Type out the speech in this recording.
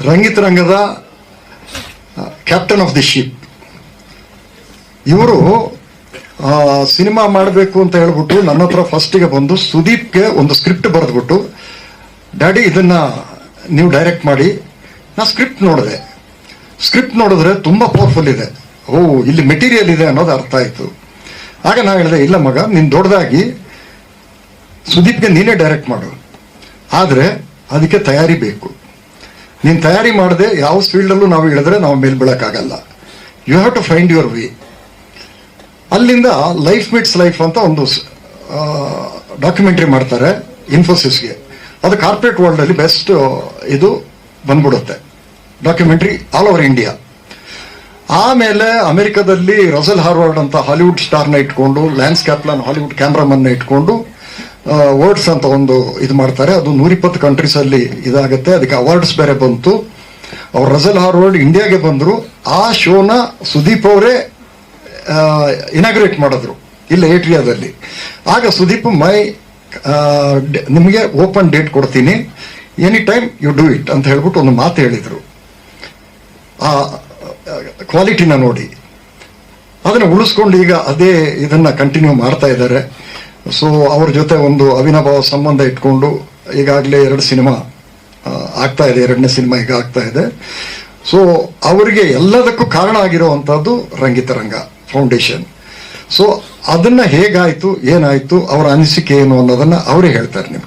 ರಂಗಿತ ರಂಗದ captain of the ship ಇವರು cinema ಮಾಡಬೇಕು ಅಂತ ಹೇಳ್ಬಿಟ್ಟು ನನ್ನ ಹತ್ರ ಫಸ್ಟಿಗೆ ಬಂದು ಸುದೀಪ್ಗೆ ಒಂದು ಸ್ಕ್ರಿಪ್ಟ್ ಬರೆದ್ಬಿಟ್ಟು ಡ್ಯಾಡಿ ಇದನ್ನ ನೀವು ಡೈರೆಕ್ಟ್ ಮಾಡಿ. ನಾ ಸ್ಕ್ರಿಪ್ಟ್ ನೋಡಿದೆ. ಸ್ಕ್ರಿಪ್ಟ್ ನೋಡಿದ್ರೆ ತುಂಬ ಪವರ್ಫುಲ್ ಇದೆ. ಓ, ಇಲ್ಲಿ ಮೆಟೀರಿಯಲ್ ಇದೆ ಅನ್ನೋದು ಅರ್ಥ ಆಯಿತು. ಆಗ ನಾ ಹೇಳಿದೆ, ಇಲ್ಲ ಮಗ, ನೀನು ದೊಡ್ಡದಾಗಿ ಸುದೀಪ್ಗೆ ನೀನೇ ಡೈರೆಕ್ಟ್ ಮಾಡು. ಆದರೆ, ಅದಕ್ಕೆ ತಯಾರಿ ಬೇಕು. ನೀನ್ ತಯಾರಿ ಮಾಡದೆ ಯಾವ ಫೀಲ್ಡಲ್ಲೂ ನಾವು ಇಳಿದ್ರೆ ನಾವು ಮೇಲೆ ಬೀಳೋಕ್ಕಾಗಲ್ಲ. You have to find your V ಅಲ್ಲಿಂದ ಲೈಫ್ ಮಿಟ್ಸ್ ಲೈಫ್ ಅಂತ ಒಂದು ಡಾಕ್ಯುಮೆಂಟ್ರಿ ಮಾಡ್ತಾರೆ ಇನ್ಫೋಸಿಸ್ಗೆ ಅದು ಕಾರ್ಪೊರೇಟ್ ವರ್ಲ್ಡಲ್ಲಿ ಬೆಸ್ಟ್ ಇದು ಬಂದ್ಬಿಡುತ್ತೆ. ಡಾಕ್ಯುಮೆಂಟ್ರಿ ಆಲ್ ಓವರ್ ಇಂಡಿಯಾ ಆಮೇಲೆ ಅಮೆರಿಕದಲ್ಲಿ ರಸಲ್ ಹಾರ್ವರ್ಡ್ ಅಂತ ಹಾಲಿವುಡ್ ಸ್ಟಾರ್ನ ಇಟ್ಕೊಂಡು ಲ್ಯಾನ್ಸ್ ಕ್ಯಾಪ್ಲನ್ ಹಾಲಿವುಡ್ ಕ್ಯಾಮ್ರಾಮನ್ನ ಇಟ್ಕೊಂಡು ವರ್ಡ್ಸ್ ಅಂತ ಒಂದು ಇದು ಮಾಡ್ತಾರೆ. ಅದು ನೂರಿಪ್ಪತ್ತು ಕಂಟ್ರೀಸ್ ಅಲ್ಲಿ ಇದಾಗುತ್ತೆ. ಅದಕ್ಕೆ ಅವಾರ್ಡ್ಸ್ ಬೇರೆ ಬಂತು. ಅವ್ರು ರಸಲ್ ಹಾರ್ವರ್ಡ್ ಇಂಡಿಯಾಗೆ ಬಂದರು. ಆ ಶೋನ ಸುದೀಪ್ ಅವರೇ ಇನಾಗ್ರೇಟ್ ಮಾಡಿದ್ರು. ಇಲ್ಲ ಏಟ್ರಿಯಾದಲ್ಲಿ. ಆಗ ಸುದೀಪ್, ಮೈ ನಿಮಗೆ ಓಪನ್ ಡೇಟ್ ಕೊಡ್ತೀನಿ. Any time you do it ಅಂತ ಹೇಳ್ಬಿಟ್ಟು ಒಂದು ಮಾತು ಹೇಳಿದರು. ಆ ಕ್ವಾಲಿಟಿನ ನೋಡಿ. ಅದನ್ನು ಉಳಿಸ್ಕೊಂಡು ಈಗ ಅದೇ ಇದನ್ನು ಕಂಟಿನ್ಯೂ ಮಾಡ್ತಾ ಇದ್ದಾರೆ. ಸೊ ಅವ್ರ ಜೊತೆ ಒಂದು ಅವಿನಾಭಾವ ಸಂಬಂಧ ಇಟ್ಕೊಂಡು ಈಗಾಗಲೇ ಎರಡು ಸಿನಿಮಾ ಆಗ್ತಾ ಇದೆ, ಎರಡನೇ ಸಿನಿಮಾ ಈಗ ಆಗ್ತಾ ಇದೆ. ಸೊ ಅವರಿಗೆ ಎಲ್ಲದಕ್ಕೂ ಕಾರಣ ಆಗಿರುವಂತಹದ್ದು ರಂಗಿತ ರಂಗ ಫೌಂಡೇಶನ್ ಸೊ ಅದನ್ನ ಹೇಗಾಯಿತು, ಏನಾಯಿತು, ಅವರ ಅನಿಸಿಕೆ ಏನು ಅನ್ನೋದನ್ನ ಅವರೇ ಹೇಳ್ತಾರೆ ನಿಮ್ಗೆ.